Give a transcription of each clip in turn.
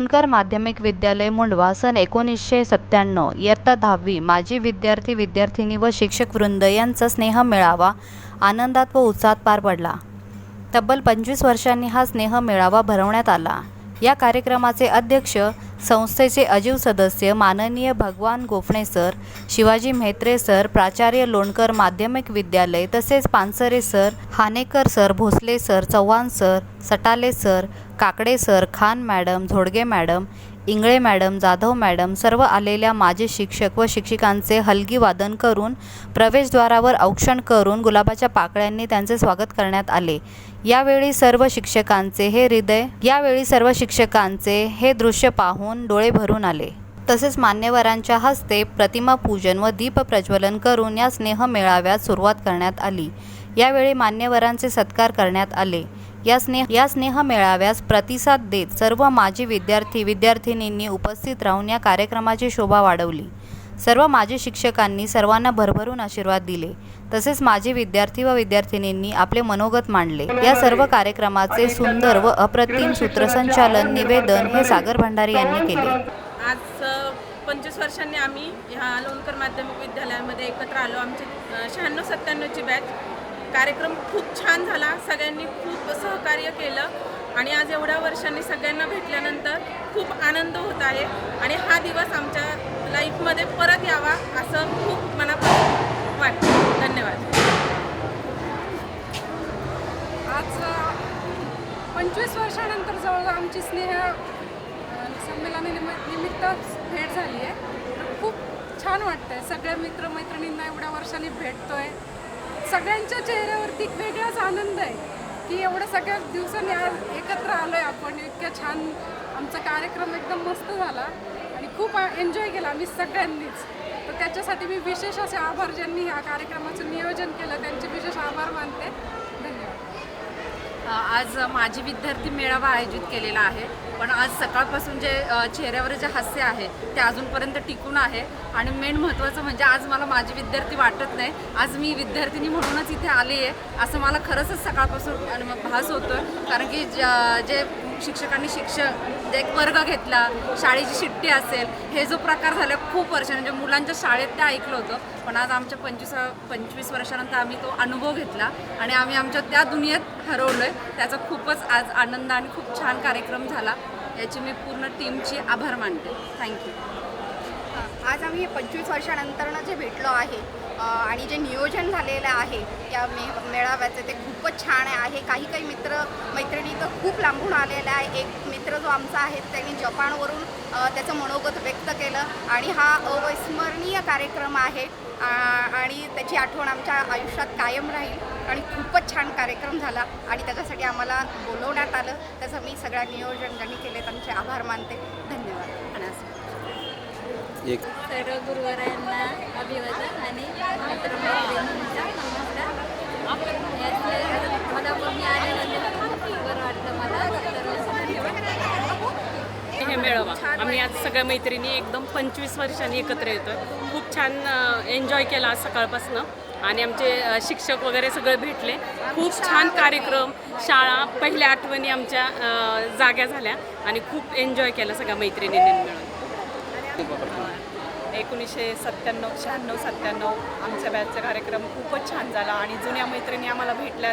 सोनकर माध्यमिक विद्यालय मुंडवा सन एकोणीसशे सत्त्याण्णव. इयत्ता दहावी. माजी विद्यार्थी विद्यार्थिनी व शिक्षकवृंद यांचा स्नेह मिळावा आनंदात व उत्साहात पार पडला. तब्बल पंचवीस वर्षांनी हा स्नेह मेळावा भरवण्यात आला. या कार्यक्रमाचे अध्यक्ष संस्थेचे अजीव सदस्य माननीय भगवान गोफणे सर शिवाजी म्हेत्रे सर प्राचार्य लोणकर माध्यमिक विद्यालय तसेच Pansare sir Hanekar sir Bhosale sir Chavan sir Satale sir Kakade sir Khan madam Zodge madam Ingale madam Jadhav madam सर्व आलेल्या माजी शिक्षक व शिक्षिकांचे हलगी वादन करून प्रवेशद्वारावर औक्षण करून गुलाबाच्या पाकळ्यांनी त्यांचे स्वागत करण्यात आले. यावेळी सर्व शिक्षकांचे हे हृदय यावेळी सर्व शिक्षकांचे हे दृश्य पाहून डोळे भरून आले. तसेच मान्यवरांच्या हस्ते प्रतिमा पूजन व दीप प्रज्वलन करून या स्नेह मेळाव्यात सुरुवात करण्यात आली. यावेळी मान्यवरांचे सत्कार करण्यात आले. या स्नेह या स्नेह मेळाव्यास प्रतिसाद देत सर्व माजी विद्यार्थी विद्यार्थिनींनी उपस्थित राहून या कार्यक्रमाची शोभा वाढवली. सर्व माजी शिक्षकांनी सर्वांना भरभरून आशीर्वाद दिले. तसेच माजी विद्यार्थी व विद्यार्थिनींनी आपले मनोगत मांडले. या सर्व कार्यक्रमाचे सुंदर व अप्रतिम सूत्रसंचालन निवेदन हे सागर भंडारी यांनी केले. आज पंचवीस वर्षांनी आम्ही ह्या लोणकर माध्यमिक विद्यालयामध्ये एकत्र आलो. आमची शहाण्णव सत्त्याण्णवची बॅच कार्यक्रम खूप छान झाला. सगळ्यांनी खूप सहकार्य केलं आणि आज एवढ्या वर्षांनी सगळ्यांना भेटल्यानंतर खूप आनंद होत आहे आणि हा दिवस आमच्या लाईफमध्ये परत यावा असं खूप मनापासून वाटतं. धन्यवाद. आज पंचवीस वर्षानंतर जवळजवळ आमची स्नेह अ, निमित्त भेट झाली आहे. खूप छान वाटतंय. सगळ्या मित्रमैत्रिणींना एवढ्या वर्षांनी भेटतोय. सगळ्यांच्या चेहऱ्यावरती एक वेगळाच आनंद आहे की एवढ्या सगळ्या दिवसांनी आज एकत्र आलो आहे आपण. इतक्या छान आमचा कार्यक्रम एकदम मस्त झाला आणि खूप एन्जॉय केला आम्ही सगळ्यांनीच. तर त्याच्यासाठी मी विशेष असे आभार ज्यांनी ह्या कार्यक्रमाचं नियोजन केलं त्यांचे विशेष आज माजी विद्यार्थी मेळावा आयोजित केलेला आहे. पण आज सकाळपासून जे चेहऱ्यावर जे हास्य आहे ते अजूनपर्यंत टिकून आहे. आणि मेन महत्त्वाचं म्हणजे आज मला माझी विद्यार्थी वाटत नाही. आज मी विद्यार्थिनी म्हणूनच इथे आली आहे असं मला खरंच सकाळपासून अनु- भास होतो कारण की ज्या- जे शिक्षकांनी शिक्षक जे एक वर्ग घेतला शाळेची शिट्टी असेल हे जो प्रकार झाला खूप वर्ष म्हणजे मुलांच्या शाळेत ते ऐकलं होतं पण आज आमच्या पंचवीस पंचवीस वर्षानंतर आम्ही तो अनुभव घेतला आणि आम्ही आमच्या त्या दुनियेत हरवलो आहे त्याचा खूपच आज आनंद आणि खूप छान कार्यक्रम झाला. याची मी पूर्ण टीमची आभार मानते. थँक्यू आज आम्ही पंचवीस वर्षानंतरनं जे भेटलो आहे आणि जे नियोजन झालेलं आहे या मे मेळाव्याचं ते खूपच छान आहे. काही काही मित्र मैत्रिणी तर खूप लांबून आलेल्या आहे. एक मित्र जो आमचा आहे त्यांनी जपानवरून त्याचं मनोगत व्यक्त केलं आणि हा अविस्मरणीय कार्यक्रम आहे. आणि त्याची आठवण आमच्या आयुष्यात कायम राहील आणि खूपच छान कार्यक्रम झाला आणि त्याच्यासाठी आम्हाला बोलवण्यात आलं. त्याचं मी सगळ्या नियोजन ज्यांनी केले त्यांचे आभार मानते. धन्यवाद. सर्व गुरुवरांना अभिवादन. हे मेळावा. आम्ही आज सगळ्या मैत्रिणी एकदम पंचवीस वर्षांनी एकत्र येतो खूप छान एन्जॉय केला आज सकाळपासनं. आणि आमचे शिक्षक वगैरे सगळे भेटले. खूप छान कार्यक्रम. शाळा पहिल्या आठवणी आमच्या जाग्या झाल्या. आणि खूप एन्जॉय केला सगळ्या मैत्रिणींनी मिळून. एकोणीसशे सत्त्याण्णव शहाण्णव सत्त्याण्णव आमच्या बॅचचा कार्यक्रम खूपच छान झाला आणि जुन्या मैत्रिणी आम्हाला भेटल्या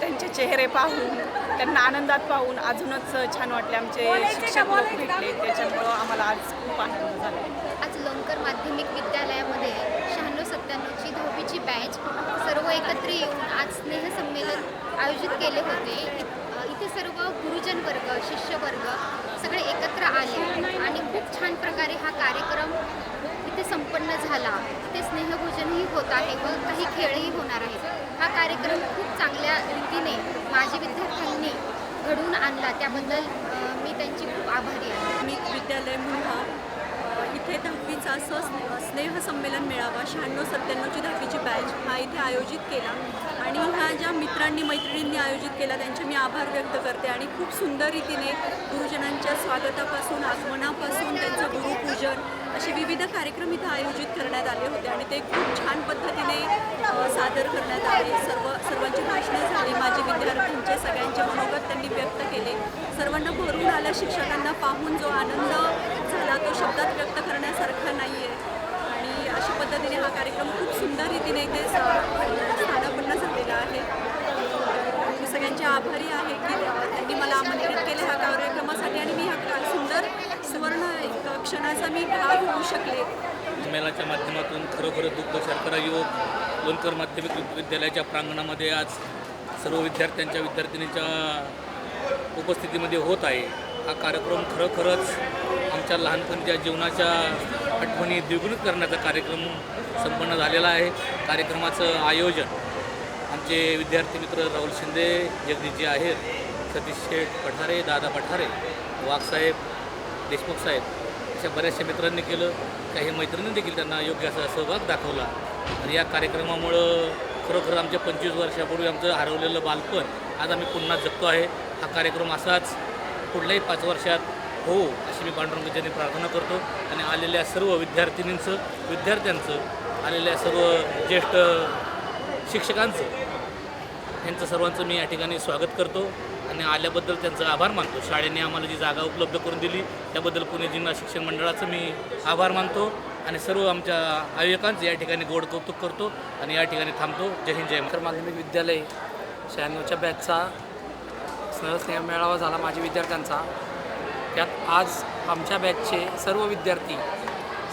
त्यांचे चेहरे पाहून त्यांना आनंदात पाहून अजूनच छान वाटले आमचे शिक्षक लोक भेटले त्याच्यामुळं आम्हाला आज खूप आनंद झाला. आज लोणकर माध्यमिक विद्यालयामध्ये शहाण्णव सत्त्याण्णवची दहावीची बॅच सर्व एकत्र येऊन आज स्नेहसंमेलन आयोजित केले होते. इथे सर्व गुरुजन वर्ग शिष्य वर्ग सगळे एकत्र आले आणि खूप छान प्रकारे हा कार्यक्रम संपन्न झाला. तिथे स्नेहभोजनही होत आहे व काही खेळही होणार आहेत. हा कार्यक्रम खूप चांगल्या रीतीने माझे विद्यार्थ्यांनी घडवून आणला. त्याबद्दल मी त्यांची खूप आभारी आहे. मी अ, दहावीचा असं स्नेह स्नेहसंमेलन मेळावा शहाण्णव सत्त्याण्णवची दहावीची बॅच हा इथे आयोजित केला. आणि ह्या ज्या मित्रांनी मैत्रिणींनी आयोजित केला त्यांचे मी आभार व्यक्त करते. आणि खूप सुंदर रीतीने गुरुजनांच्या स्वागतापासून आगमनापासून त्यांचं गुरुपूजन असे विविध कार्यक्रम इथं आयोजित करण्यात आले होते. आणि ते खूप छान पद्धतीने सादर करण्यात आले. सर्व सर्वांची भाषणे झाली. माझे विद्यार्थ्यांचे सगळ्यांचे मनोगत त्यांनी व्यक्त केले. सर्वांना भरून आल्या शिक्षकांना पाहून जो आनंद झाला तो शब्दात व्यक्त करण्यासारखा नाही आहे आणि अशा पद्धतीने हा कार्यक्रम खूप सुंदर रीतीने इथे स्थानापन्न झालेला आहे. मी सगळ्यांचे आभारी आहे की त्यांनी मला आमंत्रित केले ह्या कार्यक्रमासाठी आणि मी ह्या का- सुंदर सुवर्ण एक क्षणाचा मी भाग होऊ शकले. मेलाच्या माध्यमातून खरोखर दुग्ध शर्करा युवक लोणकर माध्यमिक विद्यालयाच्या प्रांगणामध्ये आज सर्व विद्यार्थ्यांच्या विद्यार्थिनीच्या उपस्थितीमध्ये होत आहे. हा कार्यक्रम खरोखरच आमच्या लहानपणीच्या जीवनाच्या आठवणी द्विगुणित करण्याचा कार्यक्रम संपन्न झालेला आहे. कार्यक्रमाचं आयोजन आमचे विद्यार्थी मित्र राहुल शिंदे जगदीशजी आहेत सतीश शेठ पठारे दादा पठारे वाघसाहेब देशमुख साहेब अशा बऱ्याचशा मित्रांनी केलं. काही मैत्रिणी देखील त्यांना योग्य असा सहभाग दाखवला. आणि या कार्यक्रमामुळं खरोखर आमच्या पंचवीस वर्षापूर्वी आमचं हरवलेलं बालपण आज आम्ही पुन्हा जगतो आहे. हा कार्यक्रम असाच पुढल्याही पाच वर्षात हो अशी मी पांडुरंगाच्याने प्रार्थना करतो. आणि आलेल्या सर्व विद्यार्थिनींचं विद्यार्थ्यांचं आलेल्या सर्व ज्येष्ठ शिक्षकांचं यांचं सर्वांचं मी या ठिकाणी स्वागत करतो. आणि आल्याबद्दल त्यांचं आभार मानतो. शाळेने आम्हाला जी जागा उपलब्ध करून दिली त्याबद्दल पुणे जिल्हा शिक्षण मंडळाचं मी आभार मानतो. आणि सर्व आमच्या आयोजकांचं या ठिकाणी गोड कौतुक करतो आणि या ठिकाणी थांबतो. जय हिंद जय तर माध्यमिक विद्यालय शहाण्णवच्या बॅचचा स्नेह मेळावा झाला माझ्या विद्यार्थ्यांचा. त्यात आज आमच्या बॅचचे सर्व विद्यार्थी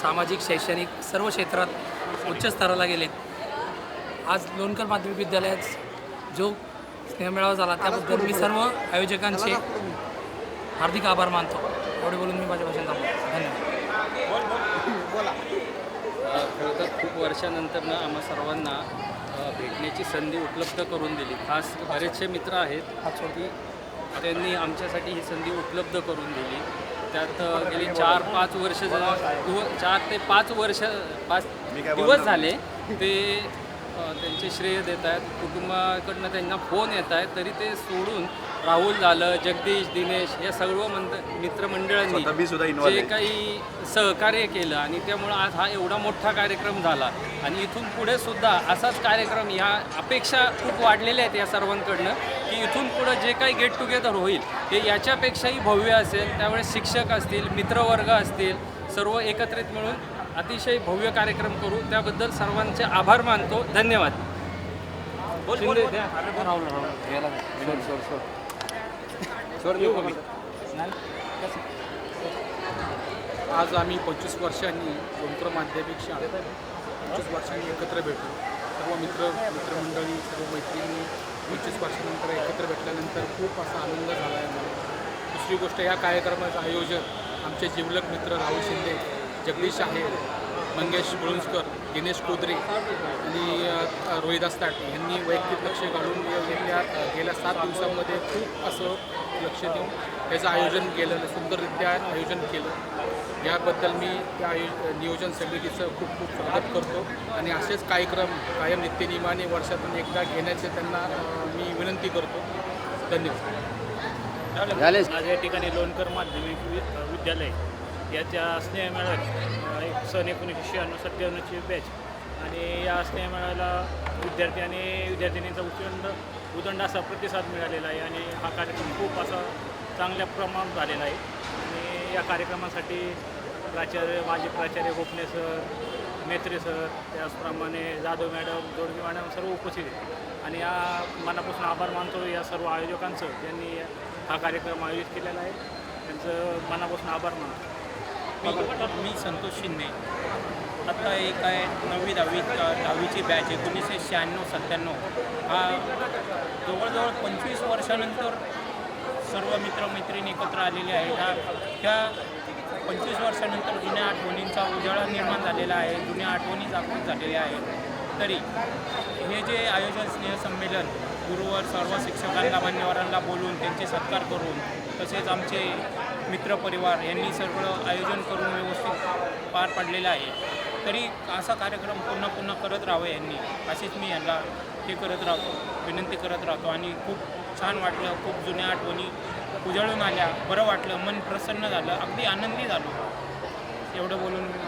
सामाजिक शैक्षणिक सर्व क्षेत्रात उच्च स्तराला गेलेत. आज लोणकर माध्यमिक महाविद्यालयात जो स्नेहमेळावा झाला त्याबद्दल मी सर्व आयोजकांचे हार्दिक आभार मानतो. एवढे बोलून मी माझ्या भाषण थांबतो धन्यवाद. खरं तर खूप वर्षानंतरनं आम्हा सर्वांना भेटण्याची संधी उपलब्ध करून दिली. खास बरेचसे मित्र आहेत की त्यांनी आमच्यासाठी ही संधी उपलब्ध करून दिली. त्यात गेली चार पाच वर्ष दिव- चार ते पाच वर्ष पाच दिवस झाले ते त्यांचे श्रेय देत आहेत. कुटुंबाकडनं त्यांना फोन येत आहेत तरी ते सोडून राहुल झालं जगदीश दिनेश या सर्व मंद मित्रमंडळांनी जे काही सहकार्य केलं आणि त्यामुळं आज हा एवढा मोठा कार्यक्रम झाला. आणि इथून पुढे सुद्धा असाच कार्यक्रम ह्या अपेक्षा खूप वाढलेल्या आहेत या सर्वांकडनं की इथून पुढं जे काही गेट टुगेदर होईल ते याच्यापेक्षाही भव्य असेल. त्यामुळे शिक्षक असतील मित्रवर्ग असतील सर्व एकत्रित मिळून अतिशय भव्य कार्यक्रम करू. त्याबद्दल सर्वांचे आभार मानतो. धन्यवाद. शिंदे द्या. राहुल राहुल. आज आम्ही पंचवीस वर्षांनी लोणकर माध्यमिक शाळेत पंचवीस वर्षांनी एकत्र भेटलो. सर्व मित्र मित्रमंडळी सर्व मैत्रिणी पंचवीस वर्षानंतर एकत्र भेटल्यानंतर खूप असा आनंद झाला आहे मला दुसरी गोष्ट या कार्यक्रमाचं आयोजन आमचे जिवलक मित्र राहुल शिंदे जगदीश आहे मंगेश बुळुंजकर दिनेश कोदरे आणि रोहिदास ताटे यांनी वैयक्तिक लक्ष घालून गेल्या गेल्या सात दिवसांमध्ये खूप असं लक्ष देऊन त्याचं आयोजन केलं सुंदररित्या आयोजन केलं. याबद्दल मी त्या आयो नियोजन समितीचं खूप खूप स्वागत करतो. आणि असेच कार्यक्रम कायम नित्यनियमाने वर्षातून एकदा घेण्याचे त्यांना मी विनंती करतो. धन्यवाद. आज या ठिकाणी लोणकर माध्यमिक वि- विद्यालय. याच्या स्नेहमेळ्यात एक सन एकोणीसशे शहाण्णव सत्त्याण्णवची बॅच. आणि या स्नेहमेळ्याला विद्यार्थी आणि विद्यार्थिनींचा उचंड उदंड असा प्रतिसाद मिळालेला आहे आणि हा कार्यक्रम खूप असा चांगल्या प्रमाणात झालेला आहे. आणि या कार्यक्रमासाठी प्राचार्य माजी प्राचार्य गोपने सर मेत्रे सर त्याचप्रमाणे जाधव मॅडम जोडगी मॅडम सर्व उपस्थित आहेत. आणि या मनापासून आभार मानतो या सर्व आयोजकांचं ज्यांनी हा कार्यक्रम आयोजित केलेला आहे. त्यांचं मनापासून आभार मानतो. मी संतोष शिंदे. आता एक आहे नववी दहावी दहावीची बॅच एकोणीसशे शहाण्णव सत्त्याण्णव. हा जवळजवळ पंचवीस वर्षानंतर सर्व मित्रमैत्रिणी एकत्र आलेले आहेत. हा ह्या पंचवीस वर्षानंतर जुन्या आठवणींचा उजाळा निर्माण झालेला आहे. जुन्या आठवणी जागृत झालेल्या आहेत. तरी हे जे आयोजन स्नेहसंमेलन गुरुवर सर्व शिक्षकांना मान्यवरांना बोलून त्यांचे सत्कार करून तसेच आमचे मित्रपरिवार यांनी सर्व आयोजन करून व्यवस्थित पार पाडलेलं आहे. तरी असा कार्यक्रम पुन्हा पुन्हा करत राहावं यांनी. असेच मी यांना हे करत राहतो विनंती करत राहतो आणि खूप छान वाटलं खूप जुन्या आठवणी उजळून आल्या बरं वाटलं मन प्रसन्न झालं अगदी आनंदी झालो. एवढं बोलून मी